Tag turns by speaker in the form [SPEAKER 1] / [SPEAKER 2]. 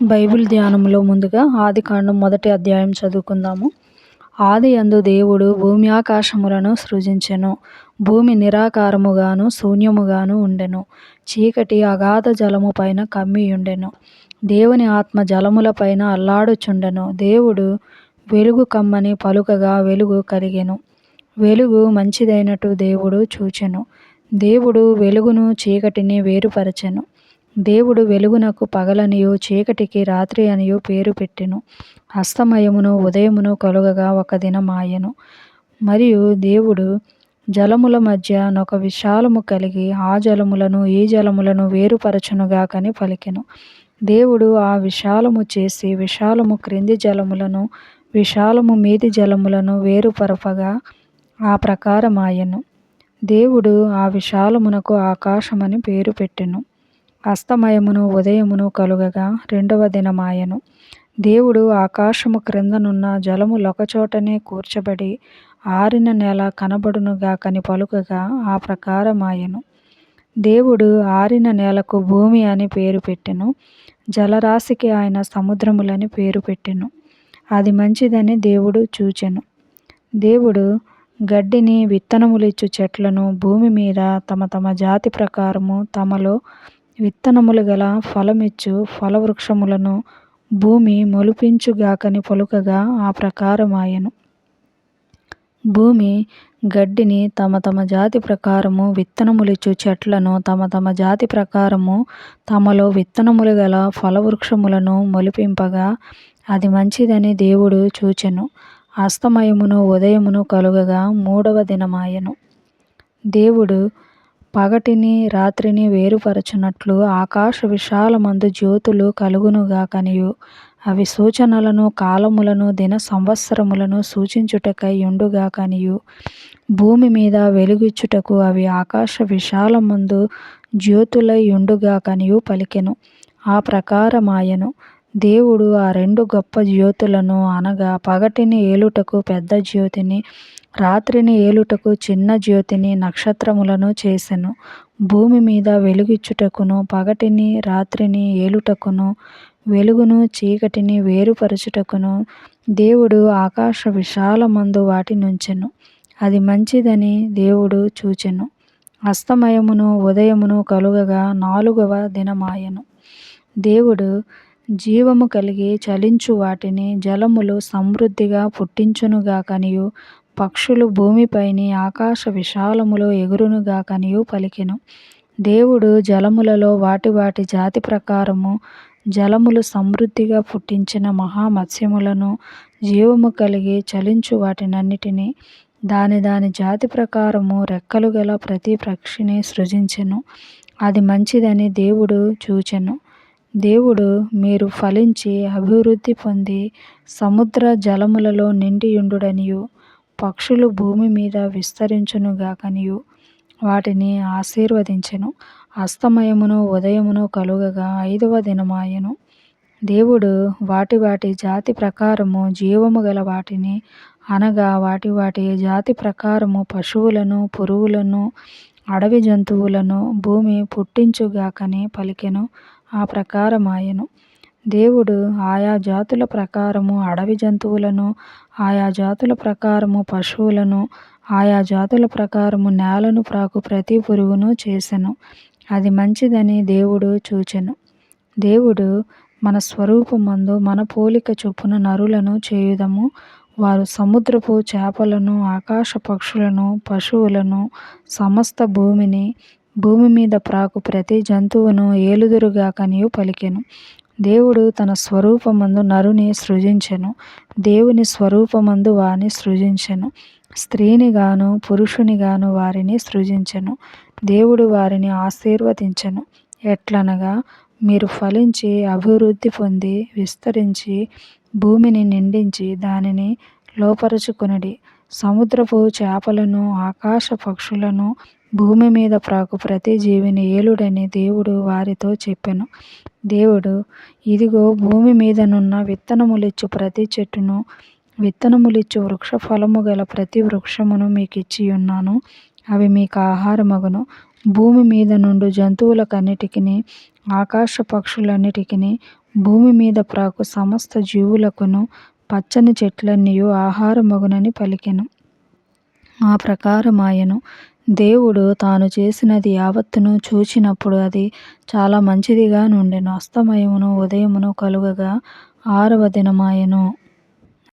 [SPEAKER 1] Bible ధ్యానంలో ముందుగా ఆదికాండం మొదటి అధ్యాయం చదువుకుందాము. ఆది అందు దేవుడు భూమి ఆకాశములను సృజించెను భూమి నిరాకారముగాను శూన్యముగాను ఉండెను చీకటి అగాధ జలము పైన కమ్మియుండెను దేవుని ఆత్మ జలముల పైన అల్లాడుచుండెను దేవుడు వెలుగు కమ్మని పలుకగా వెలుగు కలిగెను వెలుగు మంచిదైనట్టు దేవుడు చూచెను దేవుడు వెలుగును చీకటిని వేరుపరచెను. దేవుడు వెలుగునకు పగలనియు చీకటికి రాత్రి అనియు పేరు పెట్టెను. అస్తమయమును ఉదయమును కలుగగా ఒక దినమాయెను. మరియు దేవుడు జలముల మధ్య నొక విశాలము కలిగి ఆ జలములను ఈ జలములను వేరుపరచునుగాకని పలికెను దేవుడు ఆ విశాలము చేసి విశాలము క్రింది జలములను విశాలము మీది జలములను వేరుపరపగా ఆ ప్రకారమాయెను. దేవుడు ఆ విశాలమునకు ఆకాశమని పేరు పెట్టెను. అస్తమయమును ఉదయమును కలుగగా రెండవ దినమాయెను. దేవుడు ఆకాశము క్రిందనున్న జలము లొకచోటనే కూర్చబడి ఆరిన నేల కనబడునుగాకని పలుకగా ఆ ప్రకారమాయెను. దేవుడు ఆరిన నేలకు భూమి అని పేరు పెట్టెను జలరాశికి ఆయన సముద్రములని పేరు పెట్టెను. అది మంచిదని దేవుడు చూచెను. దేవుడు గడ్డిని విత్తనములిచ్చు చెట్లను భూమి మీద తమ తమ జాతి ప్రకారము తమలో విత్తనములు గల ఫలమిచ్చు ఫలవృక్షములను భూమి మొలిపించుగాకని పలుకగా ఆ ప్రకారమాయెను. భూమి గడ్డిని తమ తమ జాతి ప్రకారము విత్తనములిచ్చు చెట్లను తమ తమ జాతి ప్రకారము తమలో విత్తనములు గల ఫలవృక్షములను మొలిపింపగా అది మంచిదని దేవుడు చూచెను. అస్తమయమును ఉదయమును కలుగగా మూడవ దినమాయెను. దేవుడు పగటిని రాత్రిని వేరుపరచునట్లు ఆకాశ విశాలమందు జ్యోతులు కలుగునుగాకనియు. అవి సూచనలను కాలములను దిన సంవత్సరములను సూచించుటకై ఉండుగాకనియు భూమి మీద వెలుగిచ్చుటకు అవి ఆకాశ విశాలమందు జ్యోతులై ఉండుగాకనియు పలికెను. ఆ ప్రకారమాయెను. దేవుడు ఆ రెండు గొప్ప జ్యోతులను అనగా పగటిని ఏలుటకు పెద్ద జ్యోతిని రాత్రిని ఏలుటకు చిన్న జ్యోతిని నక్షత్రములను చేసెను. భూమి మీద వెలుగిచ్చుటకును పగటిని రాత్రిని ఏలుటకును వెలుగును చీకటిని వేరుపరచుటకును దేవుడు ఆకాశ విశాలమందు వాటి నుంచెను. అది మంచిదని దేవుడు చూచెను. అస్తమయమును ఉదయమును కలుగగా నాలుగవ దినమాయెను. దేవుడు జీవము కలిగి చలించు వాటిని జలములు సమృద్ధిగా పుట్టించునుగాకనియు. పక్షులు భూమిపైని ఆకాశ విశాలములో ఎగురునుగాకనియు పలికెను. దేవుడు జలములలో వాటి వాటి జాతి ప్రకారము జలములు సమృద్ధిగా పుట్టించిన మహామత్స్యములను జీవము కలిగి చలించు వాటినన్నిటినీ దాని దాని జాతి ప్రకారము రెక్కలు గల ప్రతి పక్షిని సృజించెను. అది మంచిదని దేవుడు చూచెను. దేవుడు మీరు ఫలించి అభివృద్ధి పొంది సముద్ర జలములలో నిండియుండుడనియు పక్షులు భూమి మీద విస్తరించునుగాకనియు వాటిని ఆశీర్వదించెను. అస్తమయమును ఉదయమును కలుగగా ఐదవ దినమాయెను. దేవుడు వాటి వాటి జాతి ప్రకారము జీవము గల వాటిని అనగా వాటి వాటి జాతి ప్రకారము పశువులను పురుగులను అడవి జంతువులను భూమి పుట్టించుగాకని పలికెను ఆ ప్రకారమాయెను. దేవుడు ఆయా జాతుల ప్రకారము అడవి జంతువులను ఆయా జాతుల ప్రకారము పశువులను ఆయా జాతుల ప్రకారము నేలను ప్రాకు ప్రతి పురుగును చేసెను. అది మంచిదని దేవుడు చూచెను. దేవుడు మన స్వరూపమందు మన పోలిక చొప్పున నరులను చేయుదము. వారు సముద్రపు చేపలను ఆకాశ పక్షులను పశువులను సమస్త భూమిని భూమి మీద ప్రాకు ప్రతి జంతువును ఏలుదురుగాకనియు పలికెను. దేవుడు తన స్వరూపమందు నరుని సృజించెను. దేవుని స్వరూపమందు వాని సృజించెను. స్త్రీనిగాను పురుషునిగాను పురుషుని గాను వారిని సృజించెను. దేవుడు వారిని ఆశీర్వదించెను. ఎట్లనగా మీరు ఫలించి అభివృద్ధి పొంది విస్తరించి భూమిని నిండించి దానిని లోపరుచుకొనుడి. సముద్రపు చేపలను ఆకాశ పక్షులను భూమి మీద ప్రాకు ప్రతి జీవిని ఏలుడని దేవుడు వారితో చెప్పెను. దేవుడు ఇదిగో భూమి మీదనున్న విత్తనములిచ్చు ప్రతి చెట్టును విత్తనములిచ్చు వృక్ష ఫలము గల ప్రతి వృక్షమును మీకు ఇచ్చి ఉన్నాను. అవి మీకు ఆహారమగును. భూమి మీద నుండి జంతువులకన్నిటికీ ఆకాశ పక్షులన్నిటికీ భూమి మీద ప్రాకు సమస్త జీవులకును పచ్చని చెట్లన్నీయు ఆహారమగునని పలికెను. ఆ ప్రకారమాయను. దేవుడు తాను చేసినది యావత్తును చూచినప్పుడు అది చాలా మంచిదిగా నుండెను అస్తమయమును ఉదయమును కలుగగా ఆరవ దినమాయెను.